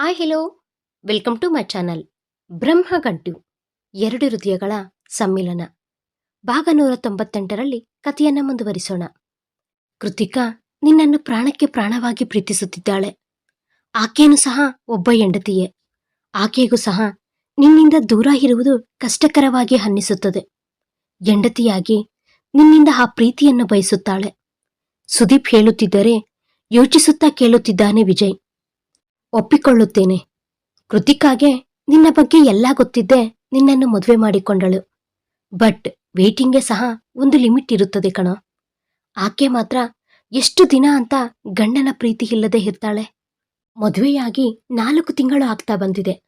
Hi hello welcome to my channel Brahmagantu ಎರಡು ಹೃದಯಗಳ ಸಮ್ಮಿಲನ. ಭಾಗ ನೂರ ತೊಂಬತ್ತೆಂಟರಲ್ಲಿ ಕಥೆಯನ್ನ ಮುಂದುವರಿಸೋಣ. ಕೃತಿಕಾ ನಿನ್ನನ್ನು ಪ್ರಾಣಕ್ಕೆ ಪ್ರಾಣವಾಗಿ ಪ್ರೀತಿಸುತ್ತಿದ್ದಾಳೆ. ಆಕೆಯನ್ನು ಸಹ ಒಬ್ಬ ಹೆಂಡತಿಯೇ. ಆಕೆಗೂ ಸಹ ನಿನ್ನಿಂದ ದೂರ ಇರುವುದು ಕಷ್ಟಕರವಾಗಿ ಅನ್ನಿಸುತ್ತದೆ. ಹೆಂಡತಿಯಾಗಿ ನಿನ್ನಿಂದ ಆ ಪ್ರೀತಿಯನ್ನು ಬಯಸುತ್ತಾಳೆ. ಸುದೀಪ್ ಹೇಳುತ್ತಿದ್ದರೆ ಯೋಚಿಸುತ್ತಾ ಕೇಳುತ್ತಿದ್ದಾನೆ ವಿಜಯ್. ಒಪ್ಪಿಕೊಳ್ಳುತ್ತೇನೆ. ಕೃತಿಕಾಗೆ ನಿನ್ನ ಬಗ್ಗೆ ಎಲ್ಲ ಗೊತ್ತಿದ್ದೆ, ನಿನ್ನನ್ನು ಮದುವೆ ಮಾಡಿಕೊಂಡಳು. ಬಟ್ ವೇಟಿಂಗ್ಗೆ ಸಹ ಒಂದು ಲಿಮಿಟ್ ಇರುತ್ತದೆ ಕಣೋ. ಆಕೆ ಮಾತ್ರ ಎಷ್ಟು ದಿನ ಅಂತ ಗಂಡನ ಪ್ರೀತಿ ಇಲ್ಲದೆ ಇರ್ತಾಳೆ. ಮದುವೆಯಾಗಿ ನಾಲ್ಕು ತಿಂಗಳು ಆಗ್ತಾ ಬಂದಿದೆ.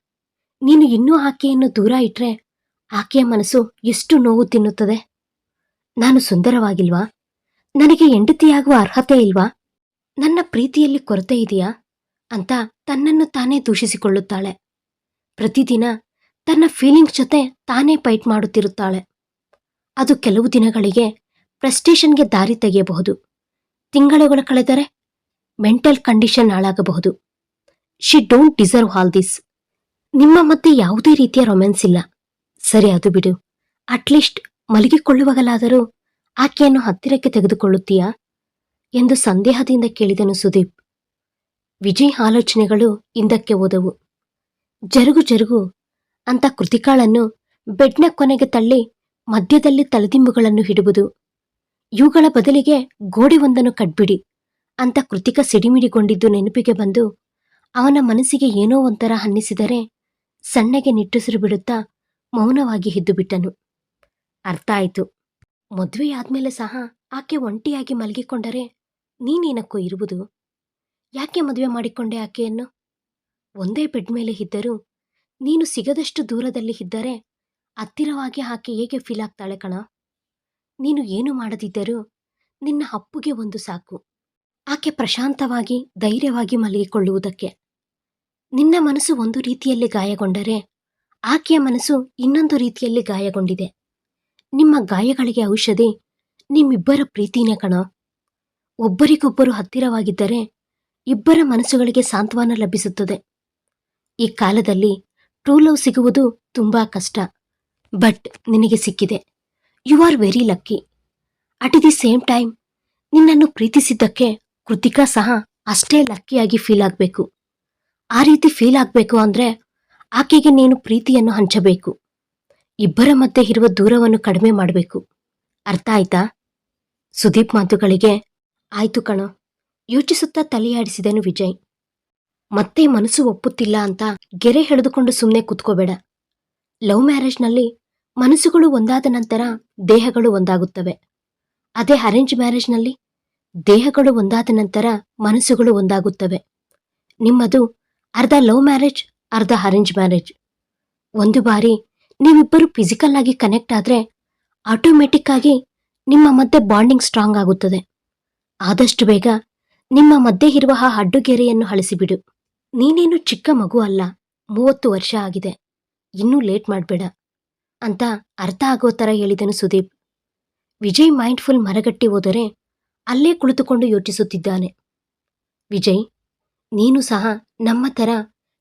ನೀನು ಇನ್ನೂ ಆಕೆಯನ್ನು ದೂರ ಇಟ್ರೆ ಆಕೆಯ ಮನಸ್ಸು ಎಷ್ಟು ನೋವು ತಿನ್ನುತ್ತದೆ? ನಾನು ಸುಂದರವಾಗಿಲ್ವಾ? ನನಗೆ ಹೆಂಡತಿಯಾಗುವ ಅರ್ಹತೆ ಇಲ್ವಾ? ನನ್ನ ಪ್ರೀತಿಯಲ್ಲಿ ಕೊರತೆ ಇದೆಯಾ? ಅಂತ ತನ್ನನ್ನು ತಾನೇ ದೂಷಿಸಿಕೊಳ್ಳುತ್ತಾಳೆ. ಪ್ರತಿದಿನ ತನ್ನ ಫೀಲಿಂಗ್ಸ್ ಜೊತೆ ತಾನೇ ಫೈಟ್ ಮಾಡುತ್ತಿರುತ್ತಾಳೆ. ಅದು ಕೆಲವು ದಿನಗಳಿಗೆ ಫ್ರಸ್ಟೇಷನ್ಗೆ ದಾರಿ ತೆಗೆಯಬಹುದು. ತಿಂಗಳುಗಳು ಕಳೆದರೆ mental condition ಹಾಳಾಗಬಹುದು. She don't deserve all this ನಿಮ್ಮ ಮಧ್ಯೆ ಯಾವುದೇ ರೀತಿಯ ರೊಮ್ಯಾನ್ಸ್ ಇಲ್ಲ. ಸರಿ, ಅದು ಬಿಡು. ಅಟ್ಲೀಸ್ಟ್ ಮಲಗಿಕೊಳ್ಳುವಾಗಲಾದರೂ ಆಕೆಯನ್ನು ಹತ್ತಿರಕ್ಕೆ ತೆಗೆದುಕೊಳ್ಳುತ್ತೀಯಾ? ಎಂದು ಸಂದೇಹದಿಂದ ಕೇಳಿದನು ಸುದೀಪ್. ವಿಜಯ್ ಆಲೋಚನೆಗಳು ಹಿಂದಕ್ಕೆ ಹೋದವು. ಜರುಗು ಜರುಗು ಅಂತ ಕೃತಿಕಾಳನ್ನು ಬೆಡ್ನ ಕೊನೆಗೆ ತಳ್ಳಿ ಮಧ್ಯದಲ್ಲಿ ತಲೆದಿಂಬುಗಳನ್ನು ಹಿಡುವುದು. ಇವುಗಳ ಬದಲಿಗೆ ಗೋಡೆ ಒಂದನ್ನು ಕಟ್ಬಿಡಿ ಅಂತ ಕೃತಿಕ ಸಿಡಿಮಿಡಿಗೊಂಡಿದ್ದು ನೆನಪಿಗೆ ಬಂದು ಅವನ ಮನಸ್ಸಿಗೆ ಏನೋ ಒಂಥರ ಅನ್ನಿಸಿದರೆ ಸಣ್ಣಗೆ ನಿಟ್ಟುಸಿರು ಬಿಡುತ್ತಾ ಮೌನವಾಗಿ ಹಿದ್ದು ಬಿಟ್ಟನು ಅರ್ಥ ಆಯಿತು. ಮದುವೆಯಾದ್ಮೇಲೆ ಸಹ ಆಕೆ ಒಂಟಿಯಾಗಿ ಮಲಗಿಕೊಂಡರೆ ನೀನೇನಕ್ಕೂ ಇರುವುದು? ಯಾಕೆ ಮದುವೆ ಮಾಡಿಕೊಂಡೆ ಆಕೆಯನ್ನು? ಒಂದೇ ಬೆಡ್ ಮೇಲೆ ಇದ್ದರೂ, ನೀನು ಸಿಗದಷ್ಟು ದೂರದಲ್ಲಿ ಇದ್ದರೆ ಹತ್ತಿರವಾಗಿ ಆಕೆ ಹೇಗೆ ಫೀಲ್ ಆಗ್ತಾಳೆ ಕಣ? ನೀನು ಏನು ಮಾಡದಿದ್ದರೂ ನಿನ್ನ ಅಪ್ಪುಗೆ ಒಂದು ಸಾಕು. ಆಕೆ ಪ್ರಶಾಂತವಾಗಿ, ಧೈರ್ಯವಾಗಿ ಮಲಗಿಕೊಳ್ಳುವುದಕ್ಕೆ. ನಿನ್ನ ಮನಸ್ಸು ಒಂದು ರೀತಿಯಲ್ಲಿ ಗಾಯಗೊಂಡರೆ ಆಕೆಯ ಮನಸ್ಸು ಇನ್ನೊಂದು ರೀತಿಯಲ್ಲಿ ಗಾಯಗೊಂಡಿದೆ. ನಿಮ್ಮ ಗಾಯಗಳಿಗೆ ಔಷಧಿ ನಿಮ್ಮಿಬ್ಬರ ಪ್ರೀತಿನೇ ಕಣ. ಒಬ್ಬರಿಗೊಬ್ಬರು ಹತ್ತಿರವಾಗಿದ್ದರೆ ಇಬ್ಬರ ಮನಸ್ಸುಗಳಿಗೆ ಸಾಂತ್ವನ ಲಭಿಸುತ್ತದೆ. ಈ ಕಾಲದಲ್ಲಿ ಟ್ರೂ ಲವ್ ಸಿಗುವುದು ತುಂಬಾ ಕಷ್ಟ. ಬಟ್ ನಿನಗೆ ಸಿಕ್ಕಿದೆ. You are very lucky. At the same time ನಿನ್ನನ್ನು ಪ್ರೀತಿಸಿದ್ದಕ್ಕೆ ಕೃತಿಕಾ ಸಹ ಅಷ್ಟೇ ಲಕ್ಕಿಯಾಗಿ ಫೀಲ್ ಆಗಬೇಕು. ಆ ರೀತಿ ಫೀಲ್ ಆಗಬೇಕು ಅಂದ್ರೆ ಆಕೆಗೆ ನೀನು ಪ್ರೀತಿಯನ್ನು ಹಂಚಬೇಕು. ಇಬ್ಬರ ಮಧ್ಯೆ ಇರುವ ದೂರವನ್ನು ಕಡಿಮೆ ಮಾಡಬೇಕು. ಅರ್ಥ ಆಯ್ತಾ? ಸುದೀಪ್ ಮಾತುಗಳಿಗೆ, ಆಯ್ತು ಕಣೋ. ಯೋಚಿಸುತ್ತಾ ತಲೆಯಾಡಿಸಿದನು ವಿಜಯ್. ಮತ್ತೆ ಮನಸ್ಸು ಒಪ್ಪುತ್ತಿಲ್ಲ ಅಂತ ಗೆರೆ ಹೆಳೆದುಕೊಂಡು ಸುಮ್ಮನೆ ಕೂತ್ಕೋಬೇಡ. ಲವ್ ಮ್ಯಾರೇಜ್ನಲ್ಲಿ ಮನಸ್ಸುಗಳು ಒಂದಾದ ನಂತರ ದೇಹಗಳು ಒಂದಾಗುತ್ತವೆ. ಅದೇ ಅರೇಂಜ್ ಮ್ಯಾರೇಜ್ನಲ್ಲಿ ದೇಹಗಳು ಒಂದಾದ ನಂತರ ಮನಸ್ಸುಗಳು ಒಂದಾಗುತ್ತವೆ. ನಿಮ್ಮದು ಅರ್ಧ ಲವ್ ಮ್ಯಾರೇಜ್, ಅರ್ಧ ಅರೇಂಜ್ ಮ್ಯಾರೇಜ್. ಒಂದು ಬಾರಿ ನೀವಿಬ್ಬರು ಫಿಸಿಕಲ್ ಆಗಿ ಕನೆಕ್ಟ್ ಆದ್ರೆ ಆಟೋಮೆಟಿಕ್ ಆಗಿ ನಿಮ್ಮ ಮಧ್ಯೆ ಬಾಂಡಿಂಗ್ ಸ್ಟ್ರಾಂಗ್ ಆಗುತ್ತದೆ. ಆದಷ್ಟು ಬೇಗ ನಿಮ್ಮ ಮಧ್ಯೆ ಇರುವ ಆ ಅಡ್ಡುಗೆರೆಯನ್ನು ಅಳಿಸಿಬಿಡು. ನೀನೇನು ಚಿಕ್ಕ ಮಗು ಅಲ್ಲ, ಮೂವತ್ತು ವರ್ಷ ಆಗಿದೆ, ಇನ್ನೂ ಲೇಟ್ ಮಾಡಬೇಡ, ಅಂತ ಅರ್ಥ ಆಗೋ ಥರ ಹೇಳಿದನು ಸುದೀಪ್. ವಿಜಯ್ ಮೈಂಡ್ಫುಲ್ ಮರಗಟ್ಟಿ ಹೋದರೆ ಅಲ್ಲೇ ಕುಳಿತುಕೊಂಡು ಯೋಚಿಸುತ್ತಿದ್ದಾನೆ. ವಿಜಯ್, ನೀನು ಸಹ ನಮ್ಮ ಥರ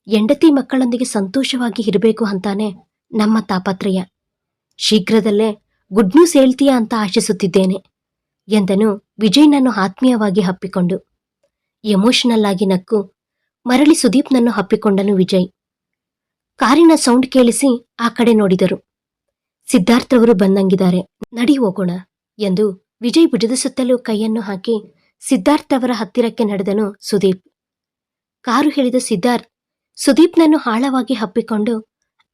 ಹೆಂಡತಿ ಮಕ್ಕಳೊಂದಿಗೆ ಸಂತೋಷವಾಗಿ ಇರಬೇಕು ಅಂತಾನೆ ನಮ್ಮ ತಾಪತ್ರಯ. ಶೀಘ್ರದಲ್ಲೇ ಗುಡ್ ನ್ಯೂಸ್ ಹೇಳ್ತೀಯಾ ಅಂತ ಆಶಿಸುತ್ತಿದ್ದೇನೆ, ಎಂದನು ವಿಜಯ್ನನ್ನು ಆತ್ಮೀಯವಾಗಿ ಹಪ್ಪಿಕೊಂಡು ಎಮೋಷನಲ್ ಆಗಿ ನಕ್ಕು. ಮರಳಿ ಸುದೀಪ್ನನ್ನು ಹಪ್ಪಿಕೊಂಡನು ವಿಜಯ್. ಕಾರಿನ ಸೌಂಡ್ ಕೇಳಿಸಿ ಆ ಕಡೆ ನೋಡಿದರು. ಸಿದ್ಧಾರ್ಥವರು ಬಂದಂಗಿದ್ದಾರೆ. ನಡಿ ಹೋಗೋಣ ಎಂದು ವಿಜಯ್ ಭುಜದ ಸುತ್ತಲೂ ಕೈಯನ್ನು ಹಾಕಿ ಸಿದ್ಧಾರ್ಥವರ ಹತ್ತಿರಕ್ಕೆ ನಡೆದನು ಸುದೀಪ್. ಕಾರು ಹೇಳಿದ ಸಿದ್ಧಾರ್ಥ್, ಸುದೀಪ್ನನ್ನು ಆಳವಾಗಿ ಹಪ್ಪಿಕೊಂಡು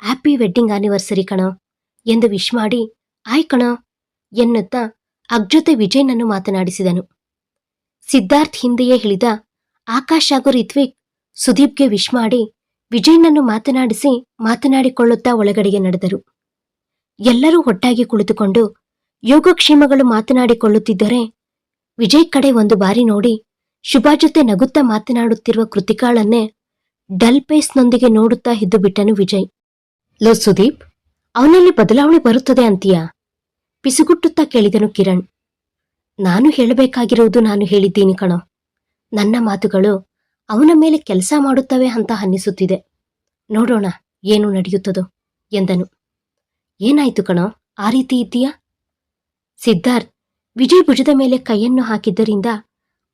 ಹ್ಯಾಪಿ ವೆಡ್ಡಿಂಗ್ ಆನಿವರ್ಸರಿ ಕಣ ಎಂದು ವಿಶ್ ಮಾಡಿ, ಆಯ್ ಕಣ ಎನ್ನುತ್ತಾ ಅಗ್ಜೊತೆ ವಿಜಯ್ನನ್ನು ಮಾತನಾಡಿಸಿದನು. ಸಿದ್ಧಾರ್ಥ್ ಹಿಂದೆಯೇ ಹೇಳಿದ ಆಕಾಶ್ ಹಾಗೂ ರಿತ್ವಿಕ್, ಸುದೀಪ್ಗೆ ವಿಶ್ ಮಾಡಿ ವಿಜಯ್ನನ್ನು ಮಾತನಾಡಿಸಿ ಮಾತನಾಡಿಕೊಳ್ಳುತ್ತಾ ಒಳಗಡೆಗೆ ನಡೆದರು. ಎಲ್ಲರೂ ಒಟ್ಟಾಗಿ ಕುಳಿತುಕೊಂಡು ಯೋಗಕ್ಷೇಮಗಳು ಮಾತನಾಡಿಕೊಳ್ಳುತ್ತಿದ್ದರೆ ವಿಜಯ್ ಕಡೆ ಒಂದು ಬಾರಿ ನೋಡಿ ಶುಭಾ ಜೊತೆ ನಗುತ್ತಾ ಮಾತನಾಡುತ್ತಿರುವ ಕೃತಿಕಾಳನ್ನೇ ಡಲ್ ಪೇಸ್ನೊಂದಿಗೆ ನೋಡುತ್ತಾ ಇದ್ದು ಬಿಟ್ಟನು ವಿಜಯ್. ಲೋ ಸುದೀಪ್, ಅವನಲ್ಲಿ ಬದಲಾವಣೆ ಬರುತ್ತದೆ ಅಂತೀಯಾ? ಪಿಸುಗುಟ್ಟುತ್ತಾ ಕೇಳಿದನು ಕಿರಣ್. ನಾನು ಹೇಳಬೇಕಾಗಿರುವುದು ನಾನು ಹೇಳಿದ್ದೀನಿ ಕಣೋ. ನನ್ನ ಮಾತುಗಳು ಅವನ ಮೇಲೆ ಕೆಲಸ ಮಾಡುತ್ತವೆ ಅಂತ ಅನ್ನಿಸುತ್ತಿದೆ. ನೋಡೋಣ ಏನು ನಡೆಯುತ್ತದೋ ಎಂದನು. ಏನಾಯ್ತು ಕಣೋ? ಆ ರೀತಿ ಇದ್ದೀಯಾ? ಸಿದ್ಧಾರ್ಥ್ ವಿಜಯ್ ಭುಜದ ಮೇಲೆ ಕೈಯನ್ನು ಹಾಕಿದ್ದರಿಂದ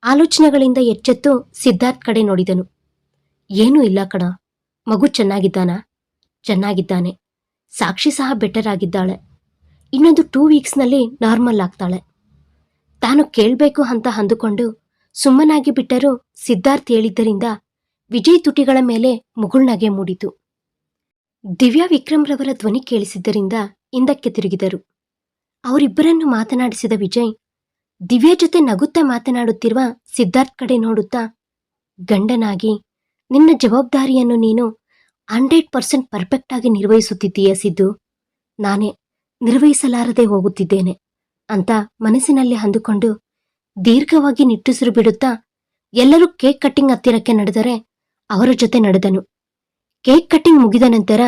ಆಲೋಚನೆಗಳಿಂದ ಎಚ್ಚೆತ್ತು ಸಿದ್ಧಾರ್ಥ್ ಕಡೆ ನೋಡಿದನು. ಏನೂ ಇಲ್ಲ ಕಣ. ಮಗು ಚೆನ್ನಾಗಿದ್ದಾನ? ಚೆನ್ನಾಗಿದ್ದಾನೆ. ಸಾಕ್ಷಿ ಸಹ ಬೆಟರ್ ಆಗಿದ್ದಾಳೆ. ಇನ್ನೊಂದು ಟೂ ವೀಕ್ಸ್ನಲ್ಲಿ ನಾರ್ಮಲ್ ಆಗ್ತಾಳೆ. ತಾನು ಕೇಳಬೇಕು ಅಂತ ಅಂದುಕೊಂಡು ಸುಮ್ಮನಾಗಿ ಬಿಟ್ಟರೂ ಸಿದ್ಧಾರ್ಥ್ ಹೇಳಿದ್ದರಿಂದ ವಿಜಯ್ ತುಟಿಗಳ ಮೇಲೆ ಮುಗುಳ್ನಗೆ ಮೂಡಿತು. ದಿವ್ಯಾ ವಿಕ್ರಮ್ರವರ ಧ್ವನಿ ಕೇಳಿಸಿದ್ದರಿಂದ ಹಿಂದಕ್ಕೆ ತಿರುಗಿದರು. ಅವರಿಬ್ಬರನ್ನು ಮಾತನಾಡಿಸಿದ ವಿಜಯ್, ದಿವ್ಯಾ ಜೊತೆ ನಗುತ್ತಾ ಮಾತನಾಡುತ್ತಿರುವ ಸಿದ್ಧಾರ್ಥ್ ಕಡೆ ನೋಡುತ್ತಾ, ಗಂಡನಾಗಿ, ನಿನ್ನ ಜವಾಬ್ದಾರಿಯನ್ನು ನೀನು ಹಂಡ್ರೆಡ್ ಪರ್ಸೆಂಟ್ ಪರ್ಫೆಕ್ಟ್ ಆಗಿ ನಿರ್ವಹಿಸುತ್ತಿದ್ದೀಯ ಸಿದ್ದು? ನಾನೇ ನಿರ್ವಹಿಸಲಾರದೆ ಹೋಗುತ್ತಿದ್ದೇನೆ ಅಂತ ಮನಸ್ಸಿನಲ್ಲಿ ಅಂದುಕೊಂಡು ದೀರ್ಘವಾಗಿ ನಿಟ್ಟುಸಿರು ಬಿಡುತ್ತಾ ಎಲ್ಲರೂ ಕೇಕ್ ಕಟ್ಟಿಂಗ್ ಹತ್ತಿರಕ್ಕೆ ನಡೆದರೆ ಅವರ ಜೊತೆ ನಡೆದನು. ಕೇಕ್ ಕಟ್ಟಿಂಗ್ ಮುಗಿದ ನಂತರ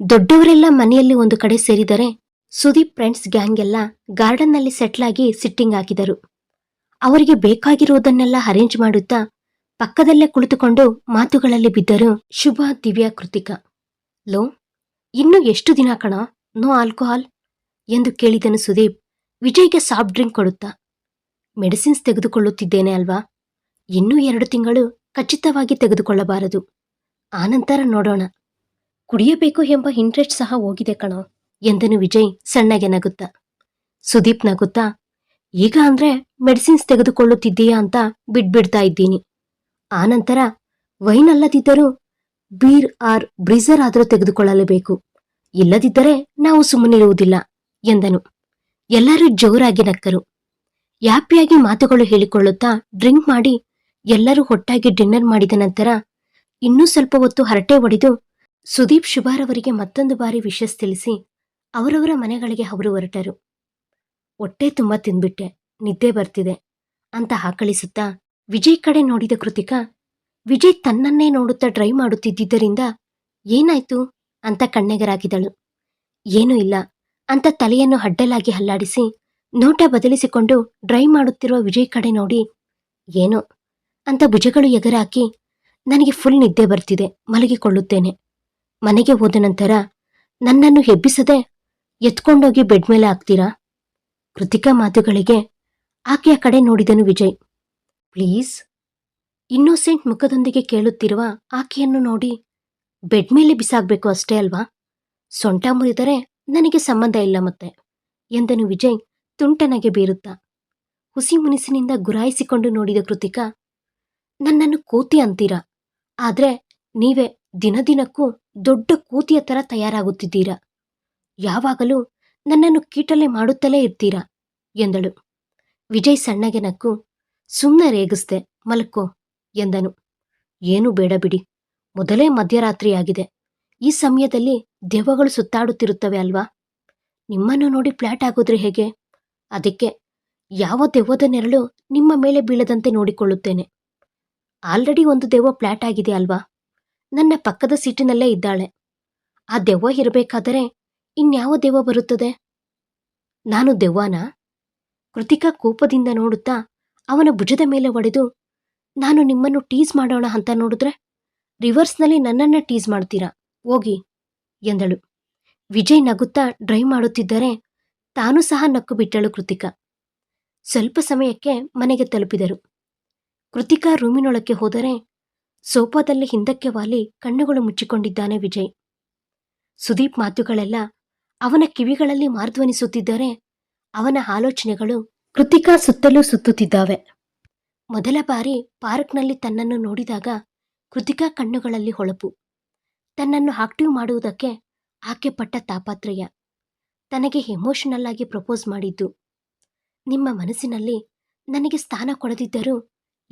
ದೊಡ್ಡವರೆಲ್ಲ ಮನೆಯಲ್ಲಿ ಒಂದು ಕಡೆ ಸೇರಿದರೆ ಸುದೀಪ್ ಫ್ರೆಂಡ್ಸ್ ಗ್ಯಾಂಗ್ ಎಲ್ಲ ಗಾರ್ಡನ್ನಲ್ಲಿ ಆಗಿ ಸಿಟ್ಟಿಂಗ್ ಹಾಕಿದರು. ಅವರಿಗೆ ಬೇಕಾಗಿರುವುದನ್ನೆಲ್ಲ ಅರೇಂಜ್ ಮಾಡುತ್ತಾ ಪಕ್ಕದಲ್ಲೇ ಕುಳಿತುಕೊಂಡು ಮಾತುಗಳಲ್ಲಿ ಬಿದ್ದರು ಶುಭ ದಿವ್ಯಾ ಕೃತಿಕಾ. ಲೋ, ಇನ್ನು ಎಷ್ಟು ದಿನ ಕಣ? No alcohol? ಎಂದು ಕೇಳಿದನು ಸುದೀಪ್. ವಿಜಯ್ಗೆ ಸಾಫ್ಟ್ ಡ್ರಿಂಕ್ ಕೊಡುತ್ತಾ ಮೆಡಿಸಿನ್ಸ್ ತೆಗೆದುಕೊಳ್ಳುತ್ತಿದ್ದೇನೆ ಅಲ್ವಾ? ಇನ್ನೂ ಎರಡು ತಿಂಗಳು ಖಚಿತವಾಗಿ ತೆಗೆದುಕೊಳ್ಳಬಾರದು. ಆನಂತರ ನೋಡೋಣ. ಕುಡಿಯಬೇಕು ಎಂಬ ಇಂಟ್ರೆಸ್ಟ್ ಸಹ ಹೋಗಿದೆ ಕಣೋ, ಎಂದನು ವಿಜಯ್ ಸಣ್ಣಗೆ ನಗುತ್ತಾ. ಸುದೀಪ್ ನಗುತ್ತಾ, ಈಗ ಅಂದ್ರೆ ಮೆಡಿಸಿನ್ಸ್ ತೆಗೆದುಕೊಳ್ಳುತ್ತಿದ್ದೀಯಾ ಅಂತ ಬಿಡ್ಬಿಡ್ತಾ ಇದ್ದೀನಿ. ಆನಂತರ, ವೈನ್ ಅಲ್ಲದಿದ್ದರೂ ಬೀರ್ ಆರ್ ಬ್ರಿಜರ್ ಆದರೂ ತೆಗೆದುಕೊಳ್ಳಲೇಬೇಕು. ಇಲ್ಲದಿದ್ದರೆ ನಾವು ಸುಮ್ಮನಿರುವುದಿಲ್ಲ, ಎಂದನು. ಎಲ್ಲರೂ ಜೋರಾಗಿ ನಕ್ಕರು. ಯಾಪಿಯಾಗಿ ಮಾತುಗಳು ಹೇಳಿಕೊಳ್ಳುತ್ತಾ ಡ್ರಿಂಕ್ ಮಾಡಿ ಎಲ್ಲರೂ ಒಟ್ಟಾಗಿ ಡಿನ್ನರ್ ಮಾಡಿದ ನಂತರ ಇನ್ನೂ ಸ್ವಲ್ಪ ಹೊತ್ತು ಹರಟೆ ಒಡೆದು ಸುದೀಪ್ ಶುಭಾರವರಿಗೆ ಮತ್ತೊಂದು ಬಾರಿ ವಿಶಸ್ ತಿಳಿಸಿ ಅವರವರ ಮನೆಗಳಿಗೆ ಅವರು ಹೊರಟರು. ಹೊಟ್ಟೆ ತುಂಬ ತಿಂದ್ಬಿಟ್ಟೆ, ನಿದ್ದೆ ಬರ್ತಿದೆ ಅಂತ ಹಾಕಳಿಸುತ್ತಾ ವಿಜಯ್ ಕಡೆ ನೋಡಿದ ಕೃತಿಕಾ, ವಿಜಯ್ ತನ್ನನ್ನೇ ನೋಡುತ್ತಾ ಡ್ರೈ ಮಾಡುತ್ತಿದ್ದರಿಂದ ಏನಾಯ್ತು? ಅಂತ ಕಣ್ಣೆಗರಾಗಿದಳು ಏನೂ ಇಲ್ಲ ಅಂತ ತಲೆಯನ್ನು ಅಡ್ಡಲಾಗಿ ಹಲ್ಲಾಡಿಸಿ ನೋಟ ಬದಲಿಸಿಕೊಂಡು ಡ್ರೈ ಮಾಡುತ್ತಿರುವ ವಿಜಯ್ ಕಡೆ ನೋಡಿ, ಏನು? ಅಂತ ಭುಜಗಳು ಎಗರಾಕಿ, ನನಗೆ ಫುಲ್ ನಿದ್ದೆ ಬರ್ತಿದೆ, ಮಲಗಿಕೊಳ್ಳುತ್ತೇನೆ. ಮನೆಗೆ ಹೋದ ನಂತರ ನನ್ನನ್ನು ಹೆಬ್ಬಿಸದೆ ಎತ್ಕೊಂಡೋಗಿ ಬೆಡ್ ಮೇಲೆ ಹಾಕ್ತೀರಾ? ಕೃತಿಕಾ ಮಾತುಗಳಿಗೆ ಆಕೆಯ ಕಡೆ ನೋಡಿದನು ವಿಜಯ್. ಪ್ಲೀಸ್? ಇನ್ನೋಸೆಂಟ್ ಮುಖದೊಂದಿಗೆ ಕೇಳುತ್ತಿರುವ ಆಕೆಯನ್ನು ನೋಡಿ, ಬೆಡ್ ಮೇಲೆ ಬಿಸಾಕ್ಬೇಕು ಅಷ್ಟೇ ಅಲ್ವಾ? ಸೊಂಟ ಮುರಿದರೆ ನನಗೆ ಸಂಬಂಧ ಇಲ್ಲ ಮತ್ತೆ, ಎಂದನು ವಿಜಯ್ ತುಂಟನಗೆ ಬೀರುತ್ತಾ? ಹುಸಿ ಮುನಿಸಿನಿಂದ ಗುರಾಯಿಸಿಕೊಂಡು ನೋಡಿದ ಕೃತಿಕ, ನನ್ನನ್ನು ಕೋತಿ ಅಂತೀರಾ? ಆದ್ರೆ ನೀವೇ ದಿನದಿನಕ್ಕೂ ದೊಡ್ಡ ಕೂತಿಯ ತರ ತಯಾರಾಗುತ್ತಿದ್ದೀರಾ? ಯಾವಾಗಲೂ ನನ್ನನ್ನು ಕೀಟಲೆ ಮಾಡುತ್ತಲೇ ಇರ್ತೀರಾ? ಎಂದಳು. ವಿಜಯ್ ಸಣ್ಣಗೆ ನಕ್ಕು ಸುಮ್ಮನೆ ರೇಗಿಸ್ದೆ, ಮಲ್ಕೋ, ಎಂದನು. ಏನೂ ಬೇಡ ಬಿಡಿ, ಮೊದಲೇ ಮಧ್ಯರಾತ್ರಿಯಾಗಿದೆ. ಈ ಸಮಯದಲ್ಲಿ ದೆವ್ವಗಳು ಸುತ್ತಾಡುತ್ತಿರುತ್ತವೆ ಅಲ್ವಾ? ನಿಮ್ಮನ್ನು ನೋಡಿ ಫ್ಲ್ಯಾಟ್ ಆಗೋದ್ರೆ ಹೇಗೆ? ಅದಕ್ಕೆ ಯಾವ ದೆವ್ವದ ನೆರಳು ನಿಮ್ಮ ಮೇಲೆ ಬೀಳದಂತೆ ನೋಡಿಕೊಳ್ಳುತ್ತೇನೆ. ಆಲ್ರೆಡಿ ಒಂದು ದೆವ್ವ ಫ್ಲಾಟ್ ಆಗಿದೆ ಅಲ್ವಾ? ನನ್ನ ಪಕ್ಕದ ಸೀಟಿನಲ್ಲೇ ಇದ್ದಾಳೆ. ಆ ದೆವ್ವ ಇರಬೇಕಾದರೆ ಇನ್ಯಾವ ದೆವ್ವ ಬರುತ್ತದೆ? ನಾನು ದೆವ್ವನಾ? ಕೃತಿಕಾ ಕೋಪದಿಂದ ನೋಡುತ್ತಾ ಅವನ ಭುಜದ ಮೇಲೆ ಒಡೆದು, ನಾನು ನಿಮ್ಮನ್ನು ಟೀಸ್ ಮಾಡೋಣ ಅಂತ ನೋಡಿದ್ರೆ ರಿವರ್ಸ್ನಲ್ಲಿ ನನ್ನನ್ನ ಟೀಸ್ ಮಾಡ್ತೀರಾ? ಹೋಗಿ ಎಂದಳು. ವಿಜಯ್ ನಗುತ್ತಾ ಡ್ರೈವ್ ಮಾಡುತ್ತಿದ್ದರೆ ತಾನು ಸಹ ನಕ್ಕು ಬಿಟ್ಟಳು ಕೃತಿಕಾ. ಸ್ವಲ್ಪ ಸಮಯಕ್ಕೆ ಮನೆಗೆ ತಲುಪಿದರು. ಕೃತಿಕಾ ರೂಮಿನೊಳಕ್ಕೆ ಹೋದರೆ ಸೋಫಾದಲ್ಲಿ ಹಿಂದಕ್ಕೆ ವಾಲಿ ಕಣ್ಣುಗಳು ಮುಚ್ಚಿಕೊಂಡಿದ್ದಾನೆ ವಿಜಯ್. ಸುದೀಪ್ ಮಾತುಗಳೆಲ್ಲ ಅವನ ಕಿವಿಗಳಲ್ಲಿ ಮಾರ್ಧ್ವನಿಸುತ್ತಿದ್ದರೆ ಅವನ ಆಲೋಚನೆಗಳು ಕೃತಿಕಾ ಸುತ್ತಲೂ ಸುತ್ತುತ್ತಿದ್ದಾವೆ. ಮೊದಲ ಬಾರಿ ಪಾರ್ಕ್ನಲ್ಲಿ ತನ್ನನ್ನು ನೋಡಿದಾಗ ಕೃತಿಕಾ ಕಣ್ಣುಗಳಲ್ಲಿ ಹೊಳಪು. ತನ್ನನ್ನು ಆಕ್ಟಿವ್ ಮಾಡುವುದಕ್ಕೆ ಆಕೆ ಪಟ್ಟ ತಾಪಾತ್ರಯ. ತನಗೆ ಎಮೋಷನಲ್ ಆಗಿ ಪ್ರಪೋಸ್ ಮಾಡಿದ್ದು. ನಿಮ್ಮ ಮನಸ್ಸಿನಲ್ಲಿ ನನಗೆ ಸ್ಥಾನ ಕೊಡದಿದ್ದರೂ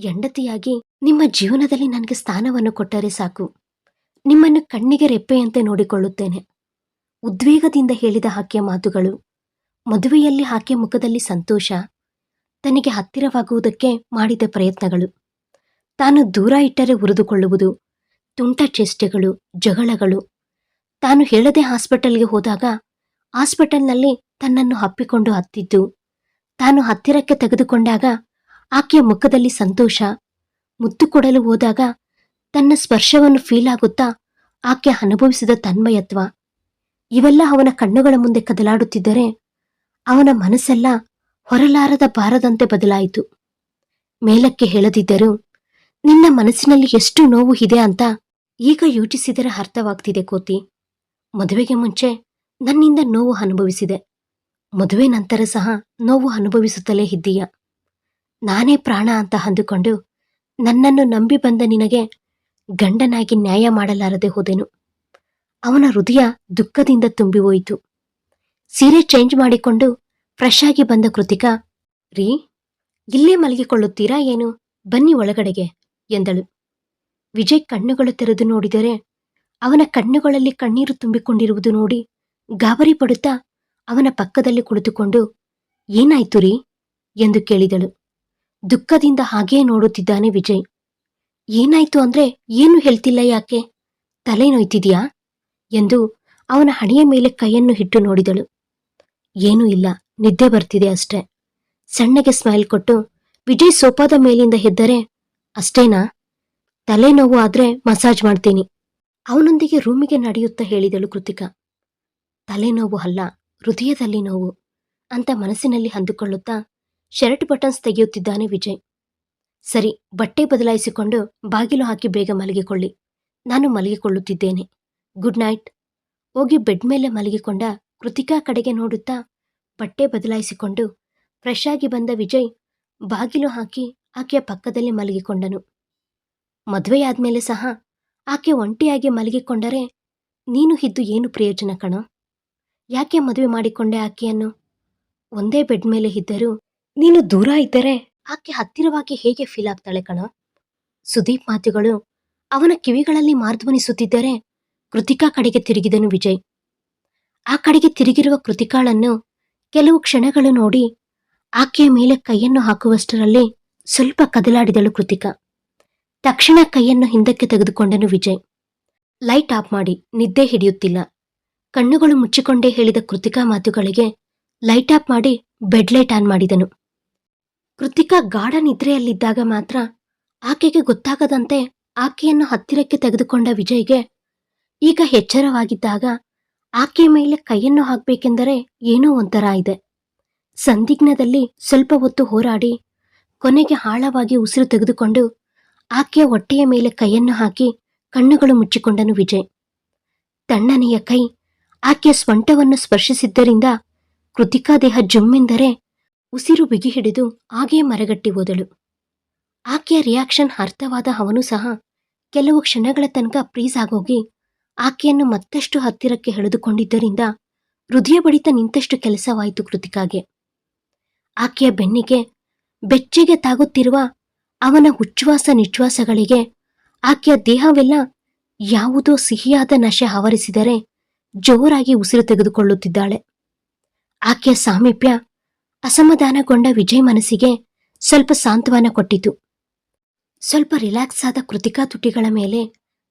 ಹೆಂಡತಿಯಾಗಿ ನಿಮ್ಮ ಜೀವನದಲ್ಲಿ ನನಗೆ ಸ್ಥಾನವನ್ನು ಕೊಟ್ಟರೆ ಸಾಕು. ನಿಮ್ಮನ್ನು ಕಣ್ಣಿಗೆ ರೆಪ್ಪೆಯಂತೆ ನೋಡಿಕೊಳ್ಳುತ್ತೇನೆ. ಉದ್ವೇಗದಿಂದ ಹೇಳಿದ ಆಕೆಯ ಮಾತುಗಳು, ಮದುವೆಯಲ್ಲಿ ಹಾಕೆ ಮುಖದಲ್ಲಿ ಸಂತೋಷ, ತನಗೆ ಹತ್ತಿರವಾಗುವುದಕ್ಕೆ ಮಾಡಿದ ಪ್ರಯತ್ನಗಳು. ತಾನು ದೂರ ಇಟ್ಟರೆ ಉರಿದುಕೊಳ್ಳುವುದು ತುಂಟ ಚೇಷ್ಟೆಗಳು, ಜಗಳಗಳು. ತಾನು ಹೇಳದೆ ಹಾಸ್ಪಿಟಲ್ಗೆ ಹೋದಾಗ ಹಾಸ್ಪಿಟಲ್ನಲ್ಲಿ ತನ್ನನ್ನು ಹಪ್ಪಿಕೊಂಡು ಹತ್ತಿದ್ದು. ತಾನು ಹತ್ತಿರಕ್ಕೆ ತೆಗೆದುಕೊಂಡಾಗ ಆಕೆಯ ಮುಖದಲ್ಲಿ ಸಂತೋಷ. ಮುತ್ತು ಕೊಡಲು ಹೋದಾಗ ತನ್ನ ಸ್ಪರ್ಶವನ್ನು ಫೀಲ್ ಆಗುತ್ತಾ ಆಕೆ ಅನುಭವಿಸಿದ ತನ್ಮಯತ್ವ. ಇವೆಲ್ಲ ಅವನ ಕಣ್ಣುಗಳ ಮುಂದೆ ಕದಲಾಡುತ್ತಿದ್ದರೆ ಅವನ ಮನಸ್ಸೆಲ್ಲ ಹೊರಲಾರದ ಬಾರದಂತೆ ಬದಲಾಯಿತು. ಮೇಲಕ್ಕೆ ಹೇಳದಿದ್ದರು, ನಿನ್ನ ಮನಸ್ಸಿನಲ್ಲಿ ಎಷ್ಟು ನೋವು ಇದೆ ಅಂತ ಈಗ ಯೋಚಿಸಿದರೆ ಅರ್ಥವಾಗ್ತಿದೆ ಕೋತಿ. ಮದುವೆಗೆ ಮುಂಚೆ ನನ್ನಿಂದ ನೋವು ಅನುಭವಿಸಿದೆ. ಮದುವೆ ನಂತರ ಸಹ ನೋವು ಅನುಭವಿಸುತ್ತಲೇ ಇದ್ದೀಯ. ನಾನೇ ಪ್ರಾಣ ಅಂತ ಅಂದುಕೊಂಡು ನನ್ನನ್ನು ನಂಬಿ ಬಂದ ನಿನಗೆ ಗಂಡನಾಗಿ ನ್ಯಾಯ ಮಾಡಲಾರದೆ ಹೋದೆನು. ಅವನ ಹೃದಯ ದುಃಖದಿಂದ ತುಂಬಿ ಹೋಯಿತು ಸೀರೆ ಚೇಂಜ್ ಮಾಡಿಕೊಂಡು ಫ್ರೆಶ್ ಆಗಿ ಬಂದ ಕೃತಿಕಾ, ರೀ, ಇಲ್ಲೇ ಮಲಗಿಕೊಳ್ಳುತ್ತೀರಾ ಏನು? ಬನ್ನಿ ಒಳಗಡೆಗೆ, ಎಂದಳು. ವಿಜಯ್ ಕಣ್ಣುಗಳು ತೆರೆದು ನೋಡಿದರೆ ಅವನ ಕಣ್ಣುಗಳಲ್ಲಿ ಕಣ್ಣೀರು ತುಂಬಿಕೊಂಡಿರುವುದು ನೋಡಿ ಗಾಬರಿ ಪಡುತ್ತಾ ಅವನ ಪಕ್ಕದಲ್ಲಿ ಕುಳಿತುಕೊಂಡು ಏನಾಯ್ತು ರೀ ಎಂದು ಕೇಳಿದಳು. ದುಃಖದಿಂದ ಹಾಗೇ ನೋಡುತ್ತಿದ್ದಾನೆ ವಿಜಯ್. ಏನಾಯ್ತು ಅಂದ್ರೆ ಏನು ಹೇಳ್ತಿಲ್ಲ ಯಾಕೆ? ತಲೆ ನೋಯ್ತಿದ್ಯಾ? ಎಂದು ಅವನ ಹಣೆಯ ಮೇಲೆ ಕೈಯನ್ನು ಹಿಟ್ಟು ನೋಡಿದಳು. ಏನೂ ಇಲ್ಲ, ನಿದ್ದೆ ಬರ್ತಿದೆ ಅಷ್ಟೇ. ಸಣ್ಣಗೆ ಸ್ಮೈಲ್ ಕೊಟ್ಟು, ವಿಜಯ್ ಸೋಪಾದ ಮೇಲಿಂದ ಎದ್ದರೆ ಅಷ್ಟೇನಾ? ತಲೆನೋವು ಆದ್ರೆ ಮಸಾಜ್ ಮಾಡ್ತೀನಿ. ಅವನೊಂದಿಗೆ ರೂಮಿಗೆ ನಡೆಯುತ್ತಾ ಹೇಳಿದಳು ಕೃತಿಕಾ. ತಲೆನೋವು ಅಲ್ಲ, ಹೃದಯದಲ್ಲಿ ನೋವು ಅಂತ ಮನಸ್ಸಿನಲ್ಲಿ ಅಂದುಕೊಳ್ಳುತ್ತಾ ಶರ್ಟ್ ಬಟನ್ಸ್ ತೆಗೆಯುತ್ತಿದ್ದಾನೆ ವಿಜಯ್. ಸರಿ, ಬಟ್ಟೆ ಬದಲಾಯಿಸಿಕೊಂಡು ಬಾಗಿಲು ಹಾಕಿ ಬೇಗ ಮಲಗಿಕೊಳ್ಳಿ. ನಾನು ಮಲಗಿಕೊಳ್ಳುತ್ತಿದ್ದೇನೆ. Good night. ಹೋಗಿ ಬೆಡ್ ಮೇಲೆ ಮಲಗಿಕೊಂಡ ಕೃತಿಕಾ ಕಡೆಗೆ ನೋಡುತ್ತಾ ಬಟ್ಟೆ ಬದಲಾಯಿಸಿಕೊಂಡು ಫ್ರೆಶ್ ಆಗಿ ಬಂದ ವಿಜಯ್ ಬಾಗಿಲು ಹಾಕಿ ಆಕೆಯ ಪಕ್ಕದಲ್ಲಿ ಮಲಗಿಕೊಂಡನು. ಮದುವೆಯಾದ್ಮೇಲೆ ಸಹ ಆಕೆ ಒಂಟಿಯಾಗಿ ಮಲಗಿಕೊಂಡರೆ ನೀನು ಇದ್ದು ಏನು ಪ್ರಯೋಜನ ಕಣೋ? ಯಾಕೆ ಮದುವೆ ಮಾಡಿಕೊಂಡೆ ಆಕೆಯನ್ನು? ಒಂದೇ ಬೆಡ್ ಮೇಲೆ ಇದ್ದರೂ ನೀನು ದೂರ ಇದ್ದರೆ ಆಕೆ ಹತ್ತಿರವಾಗಿ ಹೇಗೆ ಫೀಲ್ ಆಗ್ತಾಳೆ ಕಣ? ಸುದೀಪ್ ಮಾತುಗಳು, ಅವನ ಕಿವಿಗಳಲ್ಲಿ ಮಾರ್ಧ್ವನಿಸುತ್ತಿದ್ದರೆ ಕೃತಿಕಾ ಕಡೆಗೆ ತಿರುಗಿದನು ವಿಜಯ್. ಆ ಕಡೆಗೆ ತಿರುಗಿರುವ ಕೃತಿಕಾಳನ್ನು ಕೆಲವು ಕ್ಷಣಗಳು ನೋಡಿ ಆಕೆಯ ಮೇಲೆ ಕೈಯನ್ನು ಹಾಕುವಷ್ಟರಲ್ಲಿ ಸ್ವಲ್ಪ ಕದಲಾಡಿದಳು ಕೃತಿಕಾ. ತಕ್ಷಣ ಕೈಯನ್ನು ಹಿಂದಕ್ಕೆ ತೆಗೆದುಕೊಂಡನು ವಿಜಯ್. ಲೈಟ್ ಆಫ್ ಮಾಡಿ, ನಿದ್ದೆ ಹಿಡಿಯುತ್ತಿಲ್ಲ. ಕಣ್ಣುಗಳು ಮುಚ್ಚಿಕೊಂಡೇ ಹೇಳಿದ ಕೃತಿಕಾ ಮಾತುಗಳಿಗೆ ಲೈಟ್ ಆಫ್ ಮಾಡಿ ಬೆಡ್ ಲೈಟ್ ಆನ್ ಮಾಡಿದನು. ಕೃತಿಕಾ ಗಾಢ ನಿದ್ರೆಯಲ್ಲಿದ್ದಾಗ ಮಾತ್ರ ಆಕೆಗೆ ಗೊತ್ತಾಗದಂತೆ ಆಕೆಯನ್ನು ಹತ್ತಿರಕ್ಕೆ ತೆಗೆದುಕೊಂಡ ವಿಜಯ್ಗೆ ಈಗ ಎಚ್ಚರವಾಗಿದ್ದಾಗ ಆಕೆಯ ಮೇಲೆ ಕೈಯನ್ನು ಹಾಕಬೇಕೆಂದರೆ ಏನೋ ಒಂಥರ ಇದೆ. ಸಂದಿಗ್ನದಲ್ಲಿ ಸ್ವಲ್ಪ ಹೊತ್ತು ಹೋರಾಡಿ ಕೊನೆಗೆ ಆಳವಾಗಿ ಉಸಿರು ತೆಗೆದುಕೊಂಡು ಆಕೆಯ ಹೊಟ್ಟೆಯ ಮೇಲೆ ಕೈಯನ್ನು ಹಾಕಿ ಕಣ್ಣುಗಳು ಮುಚ್ಚಿಕೊಂಡನು ವಿಜಯ್. ತಣ್ಣನೆಯ ಕೈ ಆಕೆಯ ಸ್ವಂಟವನ್ನು ಸ್ಪರ್ಶಿಸಿದ್ದರಿಂದ ಕೃತಿಕಾ ದೇಹ ಜುಮ್ಮೆಂದರೆ ಉಸಿರು ಬಿಗಿ ಹಿಡಿದು ಹಾಗೇ ಮರಗಟ್ಟಿ ಹೋದಳು. ಆಕೆಯ ರಿಯಾಕ್ಷನ್ ಅರ್ಥವಾದ ಅವನು ಸಹ ಕೆಲವು ಕ್ಷಣಗಳ ತನಕ ಪ್ರೀಸ್ ಆಗೋಗಿ ಆಕೆಯನ್ನು ಮತ್ತಷ್ಟು ಹತ್ತಿರಕ್ಕೆ ಎಳೆದುಕೊಂಡಿದ್ದರಿಂದ ಹೃದಯ ಬಡಿತ ನಿಂತಷ್ಟು ಕೆಲಸವಾಯಿತು ಕೃತಿಕಾಗೆ. ಆಕೆಯ ಬೆನ್ನಿಗೆ ಬೆಚ್ಚಗೆ ತಾಗುತ್ತಿರುವ ಅವನ ಉಚ್ಛ್ವಾಸ ನಿಶ್ವಾಸಗಳಿಗೆ ಆಕೆಯ ದೇಹವೆಲ್ಲ ಯಾವುದೋ ಸಿಹಿಯಾದ ನಶೆ ಆವರಿಸಿದರೆ ಜೋರಾಗಿ ಉಸಿರು ತೆಗೆದುಕೊಳ್ಳುತ್ತಿದ್ದಾಳೆ. ಆಕೆಯ ಸಾಮೀಪ್ಯ ಅಸಮಾಧಾನಗೊಂಡ ವಿಜಯ್ ಮನಸ್ಸಿಗೆ ಸ್ವಲ್ಪ ಸಾಂತ್ವನ ಕೊಟ್ಟಿತು. ಸ್ವಲ್ಪ ರಿಲ್ಯಾಕ್ಸ್ ಆದ ಕೃತಿಕಾ ತುಟಿಗಳ ಮೇಲೆ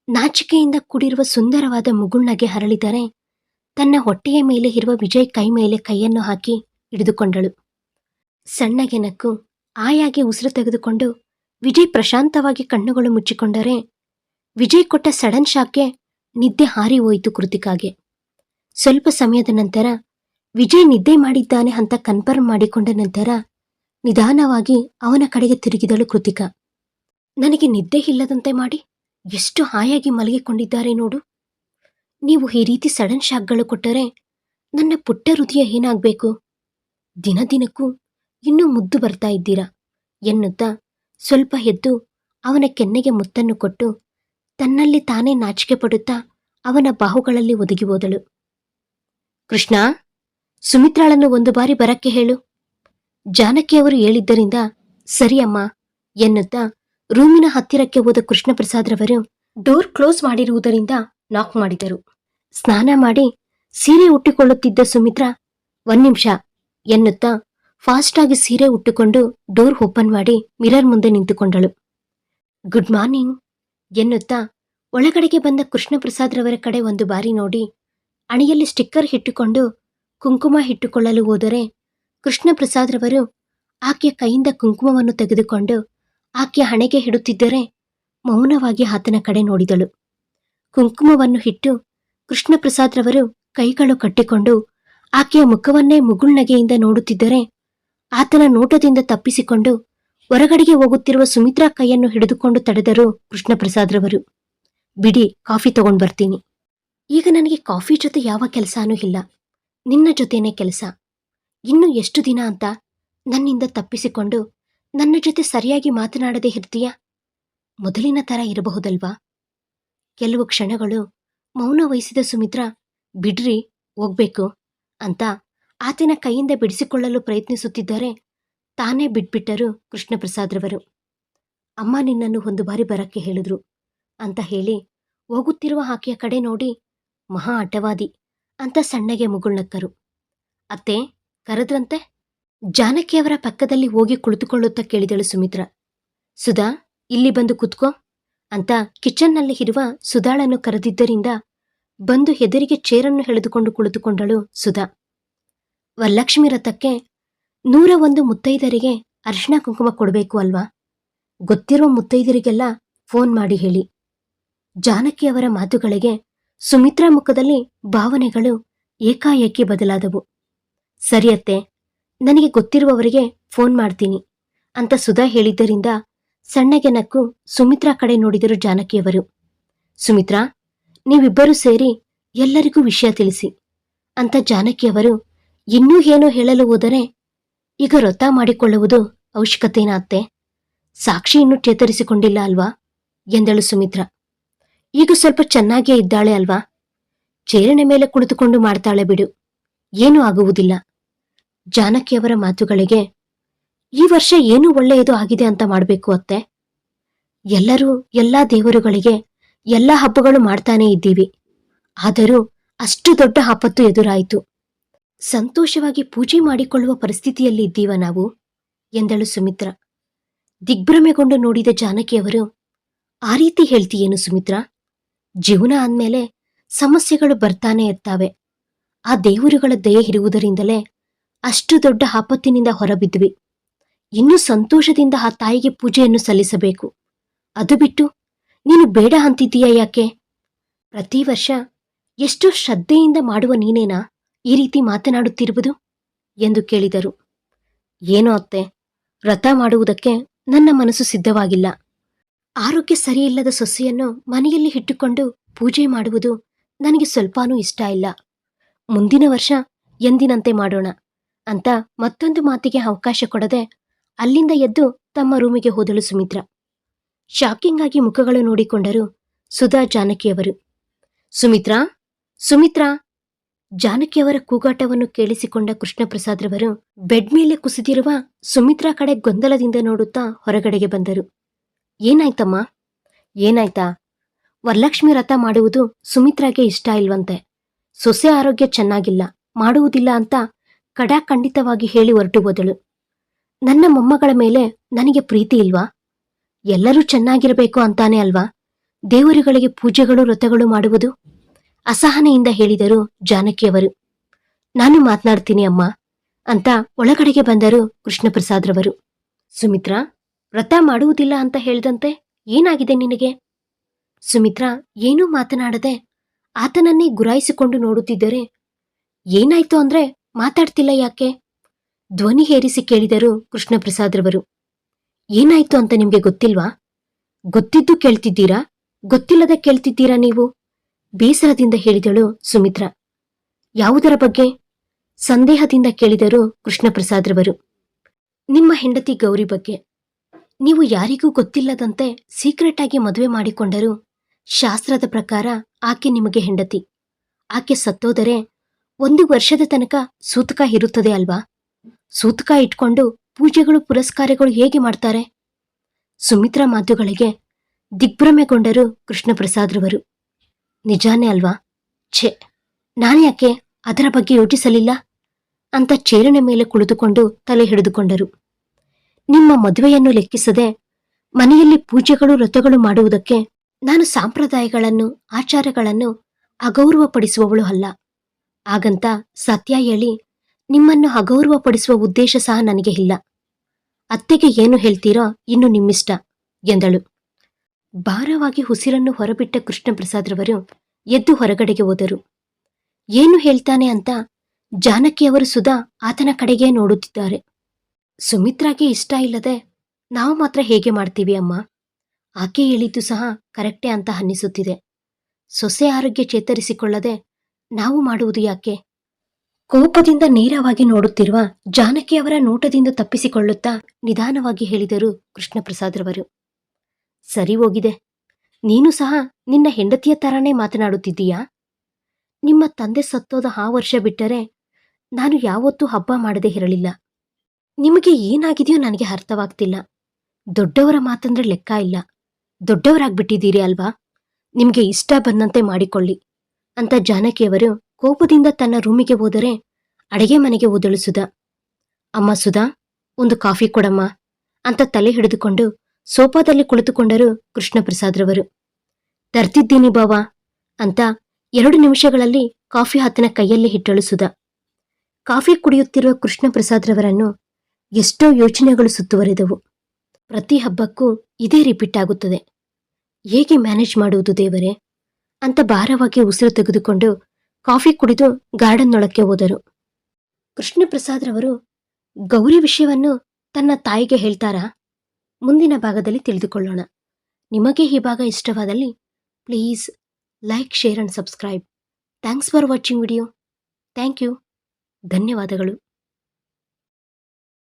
ನಾಚಿಕೆಯಿಂದ ಕೂಡಿರುವ ಸುಂದರವಾದ ಮುಗುಳ್ನಗೆ ಹರಳಿದರೆ ತನ್ನ ಹೊಟ್ಟೆಯ ಮೇಲೆ ಇರುವ ವಿಜಯ್ ಕೈ ಮೇಲೆ ಕೈಯನ್ನು ಹಾಕಿ ಹಿಡಿದುಕೊಂಡಳು. ಸಣ್ಣಗೆ ನಕ್ಕು ಆಯಾಗಿ ಉಸಿರು ತೆಗೆದುಕೊಂಡು ವಿಜಯ್ ಪ್ರಶಾಂತವಾಗಿ ಕಣ್ಣುಗಳು ಮುಚ್ಚಿಕೊಂಡರೆ ವಿಜಯ್ ಕೊಟ್ಟ ಸಡನ್ ಶಾಕ್ಗೆ ನಿದ್ದೆ ಹಾರಿ ಹೋಯಿತು ಕೃತಿಕಾಗೆ. ಸ್ವಲ್ಪ ಸಮಯದ ನಂತರ ವಿಜಯ್ ನಿದ್ದೆ ಮಾಡಿದ್ದಾನೆ ಅಂತ ಕನ್ಫರ್ಮ್ ಮಾಡಿಕೊಂಡ ನಂತರ ನಿಧಾನವಾಗಿ ಅವನ ಕಡೆಗೆ ತಿರುಗಿದಳು ಕೃತಿಕಾ. ನನಗೆ ನಿದ್ದೆ ಇಲ್ಲದಂತೆ ಮಾಡಿ ಎಷ್ಟು ಹಾಯಾಗಿ ಮಲಗಿಕೊಂಡಿದ್ದಾರೆ ನೋಡು. ನೀವು ಈ ರೀತಿ ಸಡನ್ ಶಾಕ್ಗಳು ಕೊಟ್ಟರೆ ನನ್ನ ಪುಟ್ಟ ಹೃದಯ ಏನಾಗಬೇಕು? ದಿನ ದಿನಕ್ಕೂ ಇನ್ನೂ ಮುದ್ದು ಬರ್ತಾ ಇದ್ದೀರಾ? ಎನ್ನುತ್ತಾ ಸ್ವಲ್ಪ ಎದ್ದು ಅವನ ಕೆನ್ನೆಗೆ ಮುತ್ತನ್ನು ಕೊಟ್ಟು ತನ್ನಲ್ಲಿ ತಾನೇ ನಾಚಿಕೆ ಪಡುತ್ತಾ ಅವನ ಬಾಹುಗಳಲ್ಲಿ ಒದಗಿ ಹೋದಳು. ಕೃಷ್ಣ, ಸುಮಿತ್ರಾಳನ್ನು ಒಂದು ಬಾರಿ ಬರಕ್ಕೆ ಹೇಳು. ಜಾನಕಿಯವರು ಹೇಳಿದ್ದರಿಂದ, ಸರಿ ಅಮ್ಮ ಎನ್ನುತ್ತಾ ರೂಮಿನ ಹತ್ತಿರಕ್ಕೆ ಹೋದ ಕೃಷ್ಣ ಪ್ರಸಾದ್ರವರು ಡೋರ್ ಕ್ಲೋಸ್ ಮಾಡಿರುವುದರಿಂದ ನಾಕ್ ಮಾಡಿದರು. ಸ್ನಾನ ಮಾಡಿ ಸೀರೆ ಉಟ್ಟಿಕೊಳ್ಳುತ್ತಿದ್ದ ಸುಮಿತ್ರಾ, ಒಂದ್ ನಿಮಿಷ ಎನ್ನುತ್ತಾ ಫಾಸ್ಟ್ ಆಗಿ ಸೀರೆ ಉಟ್ಟುಕೊಂಡು ಡೋರ್ ಓಪನ್ ಮಾಡಿ ಮಿರರ್ ಮುಂದೆ ನಿಂತುಕೊಂಡಳು. ಗುಡ್ ಮಾರ್ನಿಂಗ್ ಎನ್ನುತ್ತಾ ಒಳಗಡೆಗೆ ಬಂದ ಕೃಷ್ಣ ಪ್ರಸಾದ್ರವರ ಕಡೆ ಒಂದು ಬಾರಿ ನೋಡಿ ಅಣಿಯಲ್ಲಿ ಸ್ಟಿಕ್ಕರ್ ಇಟ್ಟುಕೊಂಡು ಕುಂಕುಮ ಇಟ್ಟುಕೊಳ್ಳಲು ಹೋದರೆ ಕೃಷ್ಣಪ್ರಸಾದ್ರವರು ಆಕೆಯ ಕೈಯಿಂದ ಕುಂಕುಮವನ್ನು ತೆಗೆದುಕೊಂಡು ಆಕೆಯ ಹಣೆಗೆ ಹಿಡುತ್ತಿದ್ದರೆ ಮೌನವಾಗಿ ಆತನ ಕಡೆ ನೋಡಿದಳು. ಕುಂಕುಮವನ್ನು ಇಟ್ಟು ಕೃಷ್ಣಪ್ರಸಾದ್ರವರು ಕೈಗಳು ಕಟ್ಟಿಕೊಂಡು ಆಕೆಯ ಮುಖವನ್ನೇ ಮುಗುಳ್ನಗೆಯಿಂದ ನೋಡುತ್ತಿದ್ದರೆ ಆತನ ನೋಟದಿಂದ ತಪ್ಪಿಸಿಕೊಂಡು ಹೊರಗಡೆಗೆ ಹೋಗುತ್ತಿರುವ ಸುಮಿತ್ರಾ ಕೈಯನ್ನು ಹಿಡಿದುಕೊಂಡು ತಡೆದರು ಕೃಷ್ಣಪ್ರಸಾದ್ರವರು. ಬಿಡಿ, ಕಾಫಿ ತಗೊಂಡ್ ಬರ್ತೀನಿ. ಈಗ ನನಗೆ ಕಾಫಿ ಜೊತೆ ಯಾವ ಕೆಲಸನೂ ಇಲ್ಲ. ನಿನ್ನ ಜೊತೆನೇ ಕೆಲಸ. ಇನ್ನು ಎಷ್ಟು ದಿನ ಅಂತ ನನ್ನಿಂದ ತಪ್ಪಿಸಿಕೊಂಡು ನನ್ನ ಜೊತೆ ಸರಿಯಾಗಿ ಮಾತನಾಡದೆ ಇರ್ತೀಯ? ಮೊದಲಿನ ತರ ಇರಬಹುದಲ್ವಾ? ಕೆಲವು ಕ್ಷಣಗಳು ಮೌನ ವಹಿಸಿದ ಸುಮಿತ್ರ, ಬಿಡ್ರಿ, ಹೋಗ್ಬೇಕು ಅಂತ ಆತನ ಕೈಯಿಂದ ಬಿಡಿಸಿಕೊಳ್ಳಲು ಪ್ರಯತ್ನಿಸುತ್ತಿದ್ದರೆ ತಾನೇ ಬಿಟ್ಬಿಟ್ಟರು ಕೃಷ್ಣಪ್ರಸಾದ್ರವರು. ಅಮ್ಮ ನಿನ್ನನ್ನು ಒಂದು ಬಾರಿ ಬರಕ್ಕೆ ಹೇಳಿದ್ರು ಅಂತ ಹೇಳಿ ಹೋಗುತ್ತಿರುವ ಆಕೆಯ ಕಡೆ ನೋಡಿ ಮಹಾ ಅಟವಾದಿ ಅಂತ ಸಣ್ಣಗೆ ಮುಗುಳ್ನಕ್ಕರು ಅತ್ತೆ, ಕರೆದ್ರಂತೆ? ಜಾನಕಿಯವರ ಪಕ್ಕದಲ್ಲಿ ಹೋಗಿ ಕುಳಿತುಕೊಳ್ಳುತ್ತಾ ಕೇಳಿದಳು ಸುಮಿತ್ರ. ಸುಧಾ, ಇಲ್ಲಿ ಬಂದು ಕುತ್ಕೋ ಅಂತ ಕಿಚನ್ನಲ್ಲಿ ಇರುವ ಸುಧಾಳನ್ನು ಕರೆದಿದ್ದರಿಂದ ಬಂದು ಹೆದರಿಗೆ ಚೇರನ್ನು ಎಳೆದುಕೊಂಡು ಕುಳಿತುಕೊಂಡಳು ಸುಧಾ. ವರಲಕ್ಷ್ಮಿ ರಥಕ್ಕೆ ನೂರ ಒಂದು ಮುತ್ತೈದರಿಗೆ ಅರಿಶಿಣ ಕುಂಕುಮ ಕೊಡಬೇಕು ಅಲ್ವಾ? ಗೊತ್ತಿರುವ ಮುತ್ತೈದರಿಗೆಲ್ಲ ಫೋನ್ ಮಾಡಿ ಹೇಳಿ. ಜಾನಕಿಯವರ ಮಾತುಗಳಿಗೆ ಸುಮಿತ್ರಾ ಮುಖದಲ್ಲಿ ಭಾವನೆಗಳು ಏಕಾಏಕಿ ಬದಲಾದವು. ಸರಿಯತ್ತೆ, ನನಗೆ ಗೊತ್ತಿರುವವರಿಗೆ ಫೋನ್ ಮಾಡ್ತೀನಿ, ಅಂತ ಸುಧಾ ಹೇಳಿದ್ದರಿಂದ ಸಣ್ಣಗೆ ನಕ್ಕು ಸುಮಿತ್ರಾ ಕಡೆ ನೋಡಿದರು ಜಾನಕಿಯವರು. ಸುಮಿತ್ರಾ, ನೀವಿಬ್ಬರೂ ಸೇರಿ ಎಲ್ಲರಿಗೂ ವಿಷಯ ತಿಳಿಸಿ, ಅಂತ ಜಾನಕಿಯವರು ಇನ್ನೂ ಏನೋ ಹೇಳಲು ಹೋದರೆ ಈಗ ವ್ರತ ಮಾಡಿಕೊಳ್ಳುವುದು ಅವಶ್ಯಕತೆನಾ ಅತ್ತೆ? ಸಾಕ್ಷಿ ಇನ್ನೂ ಚೇತರಿಸಿಕೊಂಡಿಲ್ಲ ಅಲ್ವಾ? ಎಂದಳು ಸುಮಿತ್ರಾ. ಈಗ ಸ್ವಲ್ಪ ಚೆನ್ನಾಗೇ ಇದ್ದಾಳೆ ಅಲ್ವಾ? ಚೇರಿನ ಮೇಲೆ ಕುಳಿತುಕೊಂಡು ಮಾಡ್ತಾಳೆ ಬಿಡು. ಏನೂ ಆಗುವುದಿಲ್ಲ. ಜಾನಕಿಯವರ ಮಾತುಗಳಿಗೆ, ಈ ವರ್ಷ ಏನು ಒಳ್ಳೆಯದು ಆಗಿದೆ ಅಂತ ಮಾಡಬೇಕು ಅತ್ತೆ. ಎಲ್ಲರೂ ಎಲ್ಲಾ ದೇವರುಗಳಿಗೆ ಎಲ್ಲಾ ಹಬ್ಬಗಳು ಮಾಡ್ತಾನೇ ಇದ್ದೀವಿ. ಆದರೂ ಅಷ್ಟು ದೊಡ್ಡ ಆಪತ್ತು ಎದುರಾಯಿತು. ಸಂತೋಷವಾಗಿ ಪೂಜೆ ಮಾಡಿಕೊಳ್ಳುವ ಪರಿಸ್ಥಿತಿಯಲ್ಲಿ ಇದ್ದೀವ ನಾವು? ಎಂದಳು ಸುಮಿತ್ರ. ದಿಗ್ಭ್ರಮೆಗೊಂಡು ನೋಡಿದ ಜಾನಕಿಯವರು, ಆ ರೀತಿ ಹೇಳ್ತೀಯೇನು ಸುಮಿತ್ರ? ಜೀವನ ಅಂದಮೇಲೆ ಸಮಸ್ಯೆಗಳು ಬರ್ತಾನೆ ಇರ್ತಾವೆ. ಆ ದೇವರುಗಳ ದಯೆ ಇರುವುದರಿಂದಲೇ ಅಷ್ಟು ದೊಡ್ಡ ಆಪತ್ತಿನಿಂದ ಹೊರಬಿದ್ವಿ. ಇನ್ನು ಸಂತೋಷದಿಂದ ಆ ತಾಯಿಗೆ ಪೂಜೆಯನ್ನು ಸಲ್ಲಿಸಬೇಕು. ಅದು ಬಿಟ್ಟು ನೀನು ಬೇಡ ಅಂತಿದ್ದೀಯ ಯಾಕೆ? ಪ್ರತಿ ವರ್ಷ ಎಷ್ಟು ಶ್ರದ್ಧೆಯಿಂದ ಮಾಡುವ ನೀನೇನಾ ಈ ರೀತಿ ಮಾತನಾಡುತ್ತಿರುವುದು? ಎಂದು ಕೇಳಿದರು. ಏನೋ ಅತ್ತೆ, ವ್ರತ ಮಾಡುವುದಕ್ಕೆ ನನ್ನ ಮನಸ್ಸು ಸಿದ್ಧವಾಗಿಲ್ಲ. ಆರೋಗ್ಯ ಸರಿಯಿಲ್ಲದ ಸೊಸೆಯನ್ನು ಮನೆಯಲ್ಲಿ ಇಟ್ಟುಕೊಂಡು ಪೂಜೆ ಮಾಡುವುದು ನನಗೆ ಸ್ವಲ್ಪನೂ ಇಷ್ಟ ಇಲ್ಲ. ಮುಂದಿನ ವರ್ಷ ಎಂದಿನಂತೆ ಮಾಡೋಣ ಅಂತ ಮತ್ತೊಂದು ಮಾತಿಗೆ ಅವಕಾಶ ಕೊಡದೆ ಅಲ್ಲಿಂದ ಎದ್ದು ತಮ್ಮ ರೂಮಿಗೆ ಹೋದಳು ಸುಮಿತ್ರ. ಶಾಕಿಂಗ್ ಆಗಿ ಮುಖಗಳು ನೋಡಿಕೊಂಡರು ಸುಧಾ ಜಾನಕಿಯವರು. ಸುಮಿತ್ರಾ? ಸುಮಿತ್ರಾ? ಜಾನಕಿಯವರ ಕೂಗಾಟವನ್ನು ಕೇಳಿಸಿಕೊಂಡ ಕೃಷ್ಣಪ್ರಸಾದ್ರವರು ಬೆಡ್ ಮೇಲೆ ಕುಸಿದಿರುವ ಸುಮಿತ್ರಾ ಕಡೆ ಗೊಂದಲದಿಂದ ನೋಡುತ್ತಾ ಹೊರಗಡೆಗೆ ಬಂದರು. ಏನಾಯ್ತಮ್ಮ? ಏನಾಯ್ತಾ? ವರಲಕ್ಷ್ಮಿ ವ್ರತ ಮಾಡುವುದು ಸುಮಿತ್ರಾಗೆ ಇಷ್ಟ ಇಲ್ವಂತೆ. ಸೊಸೆ ಆರೋಗ್ಯ ಚೆನ್ನಾಗಿಲ್ಲ, ಮಾಡುವುದಿಲ್ಲ ಅಂತ ಕಡಾಖಂಡಿತವಾಗಿ ಹೇಳಿ ಹೊರಟು ಹೋದಳು. ನನ್ನ ಮೊಮ್ಮಗಳ ಮೇಲೆ ನನಗೆ ಪ್ರೀತಿ ಇಲ್ವಾ? ಎಲ್ಲರೂ ಚೆನ್ನಾಗಿರಬೇಕು ಅಂತಾನೆ ಅಲ್ವಾ? ದೇವರುಗಳಿಗೆ ಪೂಜೆಗಳು, ವ್ರತಗಳು ಮಾಡುವುದು? ಅಸಹನೆಯಿಂದ ಹೇಳಿದರು ಜಾನಕಿಯವರು. ನಾನು ಮಾತನಾಡ್ತೀನಿ ಅಮ್ಮ, ಅಂತ ಒಳಗಡೆಗೆ ಬಂದರು ಕೃಷ್ಣಪ್ರಸಾದ್ರವರು ಸುಮಿತ್ರಾ? ವ್ರತ ಮಾಡುವುದಿಲ್ಲ ಅಂತ ಹೇಳಿದಂತೆ ಏನಾಗಿದೆ ನಿನಗೆ? ಸುಮಿತ್ರಾ ಏನೂ ಮಾತನಾಡದೆ ಆತನನ್ನೇ ಗುರಾಯಿಸಿಕೊಂಡು ನೋಡುತ್ತಿದ್ದರೆ ಏನಾಯ್ತು ಅಂದ್ರೆ ಮಾತಾಡ್ತಿಲ್ಲ ಯಾಕೆ? ಧ್ವನಿ ಹೇರಿಸಿ ಕೇಳಿದರು ಕೃಷ್ಣಪ್ರಸಾದ್ರವರು. ಏನಾಯ್ತು ಅಂತ ನಿಮ್ಗೆ ಗೊತ್ತಿಲ್ವಾ? ಗೊತ್ತಿದ್ದು ಕೇಳ್ತಿದ್ದೀರಾ? ಗೊತ್ತಿಲ್ಲದೆ ಕೇಳ್ತಿದ್ದೀರಾ ನೀವು? ಬೇಸರದಿಂದ ಹೇಳಿದಳು ಸುಮಿತ್ರ. ಯಾವುದರ ಬಗ್ಗೆ? ಸಂದೇಹದಿಂದ ಕೇಳಿದರು ಕೃಷ್ಣಪ್ರಸಾದ್ರವರು. ನಿಮ್ಮ ಹೆಂಡತಿ ಗೌರಿ ಬಗ್ಗೆ. ನೀವು ಯಾರಿಗೂ ಗೊತ್ತಿಲ್ಲದಂತೆ ಸೀಕ್ರೆಟ್ ಆಗಿ ಮದುವೆ ಮಾಡಿಕೊಂಡರು. ಶಾಸ್ತ್ರದ ಪ್ರಕಾರ ಆಕೆ ನಿಮಗೆ ಹೆಂಡತಿ. ಆಕೆ ಸತ್ತೋದರೆ ಒಂದು ವರ್ಷದ ತನಕ ಸೂತಕ ಇರುತ್ತದೆ ಅಲ್ವಾ? ಸೂತಕ ಇಟ್ಕೊಂಡು ಪೂಜೆಗಳು, ಪುರಸ್ಕಾರಗಳು ಹೇಗೆ ಮಾಡ್ತಾರೆ? ಸುಮಿತ್ರಾ ಮಾತುಗಳಿಗೆ ದಿಗ್ಭ್ರಮೆಗೊಂಡರು ಕೃಷ್ಣಪ್ರಸಾದ್ರವರು. ನಿಜಾನೇ ಅಲ್ವಾ? ಛೆ ನಾನ್ಯಾಕೆ ಅದರ ಬಗ್ಗೆ ಯೋಚಿಸಲಿಲ್ಲ? ಅಂತ ಚೇರಿನ ಮೇಲೆ ಕುಳಿತುಕೊಂಡು ತಲೆ ಹಿಡಿದುಕೊಂಡರು. ನಿಮ್ಮ ಮದುವೆಯನ್ನು ಲೆಕ್ಕಿಸದೆ ಮನೆಯಲ್ಲಿ ಪೂಜೆಗಳು, ವ್ರತಗಳು ಮಾಡುವುದಕ್ಕೆ ನಾನು ಸಂಪ್ರದಾಯಗಳನ್ನು, ಆಚಾರಗಳನ್ನು ಅಗೌರವಪಡಿಸುವವಳು ಅಲ್ಲ. ಹಾಗಂತ ಸತ್ಯ ಹೇಳಿ, ನಿಮ್ಮನ್ನು ಅಗೌರವಪಡಿಸುವ ಉದ್ದೇಶ ಸಹ ನನಗೆ ಇಲ್ಲ. ಅತ್ತೆಗೆ ಏನು ಹೇಳ್ತೀರೋ ಇನ್ನು ನಿಮ್ಮಿಷ್ಟ, ಎಂದಳು. ಭಾರವಾಗಿ ಉಸಿರನ್ನು ಹೊರಬಿಟ್ಟ ಕೃಷ್ಣ ಪ್ರಸಾದ್ರವರು ಎದ್ದು ಹೊರಗಡೆಗೆ ಹೋದರು. ಏನು ಹೇಳ್ತಾನೆ ಅಂತ ಜಾನಕಿಯವರು ಸುಧಾ ಆತನ ಕಡೆಗೆ ನೋಡುತ್ತಿದ್ದಾರೆ. ಸುಮಿತ್ರಾಗೆ ಇಷ್ಟ ಇಲ್ಲದೆ ನಾವು ಮಾತ್ರ ಹೇಗೆ ಮಾಡ್ತೀವಿ ಅಮ್ಮ? ಆಕೆ ಹೇಳಿದ್ದು ಸಹ ಕರೆಕ್ಟೇ ಅಂತ ಅನ್ನಿಸುತ್ತಿದೆ. ಸೊಸೆ ಆರೋಗ್ಯ ಚೇತರಿಸಿಕೊಳ್ಳದೆ ನಾವು ಮಾಡುವುದು ಯಾಕೆ? ಕೋಪದಿಂದ ನೇರವಾಗಿ ನೋಡುತ್ತಿರುವ ಜಾನಕಿಯವರ ನೋಟದಿಂದ ತಪ್ಪಿಸಿಕೊಳ್ಳುತ್ತಾ ನಿಧಾನವಾಗಿ ಹೇಳಿದರು ಕೃಷ್ಣಪ್ರಸಾದ್ರವರು ಸರಿ ಹೋಗಿದೆ. ನೀನು ಸಹ ನಿನ್ನ ಹೆಂಡತಿಯ ತರಾನೇ ಮಾತನಾಡುತ್ತಿದ್ದೀಯಾ? ನಿಮ್ಮ ತಂದೆ ಸತ್ತೋದ ಆ ವರ್ಷ ಬಿಟ್ಟರೆ ನಾನು ಯಾವತ್ತೂ ಹಬ್ಬ ಮಾಡದೆ ಇರಲಿಲ್ಲ. ನಿಮಗೆ ಏನಾಗಿದೆಯೋ ನನಗೆ ಅರ್ಥವಾಗ್ತಿಲ್ಲ. ದೊಡ್ಡವರ ಮಾತಂದ್ರೆ ಲೆಕ್ಕ ಇಲ್ಲ. ದೊಡ್ಡವರಾಗ್ಬಿಟ್ಟಿದ್ದೀರಿ ಅಲ್ವಾ? ನಿಮಗೆ ಇಷ್ಟ ಬಂದಂತೆ ಮಾಡಿಕೊಳ್ಳಿ. ಅಂತ ಜಾನಕಿಯವರು ಕೋಪದಿಂದ ತನ್ನ ರೂಮಿಗೆ ಹೋದರೆ ಅಡಿಗೆ ಮನೆಗೆ ಓದಳು ಸುಧಾ. ಅಮ್ಮ ಸುಧಾ, ಒಂದು ಕಾಫಿ ಕೊಡಮ್ಮ ಅಂತ ತಲೆ ಹಿಡಿದುಕೊಂಡು ಸೋಫಾದಲ್ಲಿ ಕುಳಿತುಕೊಂಡರು ಕೃಷ್ಣಪ್ರಸಾದ್ರವರು. ತರ್ತಿದ್ದೀನಿ ಬಾವಾ ಅಂತ ಎರಡು ನಿಮಿಷಗಳಲ್ಲಿ ಕಾಫಿ ಆತನ ಕೈಯಲ್ಲಿ ಹಿಟ್ಟಳು ಸುಧಾ. ಕಾಫಿ ಕುಡಿಯುತ್ತಿರುವ ಕೃಷ್ಣ ಪ್ರಸಾದ್ರವರನ್ನು ಎಷ್ಟೋ ಯೋಚನೆಗಳು ಸುತ್ತುವರಿದವು. ಪ್ರತಿ ಹಬ್ಬಕ್ಕೂ ಇದೇ ರಿಪೀಟ್ ಆಗುತ್ತದೆ. ಹೇಗೆ ಮ್ಯಾನೇಜ್ ಮಾಡುವುದು ದೇವರೇ? ಅಂತ ಭಾರವಾಗಿ ಉಸಿರು ತೆಗೆದುಕೊಂಡು ಕಾಫಿ ಕುಡಿದು ಗಾರ್ಡನ್ನೊಳಕ್ಕೆ ಹೋದರು. ಕೃಷ್ಣ ಪ್ರಸಾದ್ರವರು ಗೌರಿ ವಿಷಯವನ್ನು ತನ್ನ ತಾಯಿಗೆ ಹೇಳ್ತಾರಾ? ಮುಂದಿನ ಭಾಗದಲ್ಲಿ ತಿಳಿದುಕೊಳ್ಳೋಣ. ನಿಮಗೆ ಈ ಭಾಗ ಇಷ್ಟವಾದಲ್ಲಿ please like, share and subscribe. Thanks for watching video. Thank you. ಧನ್ಯವಾದಗಳು.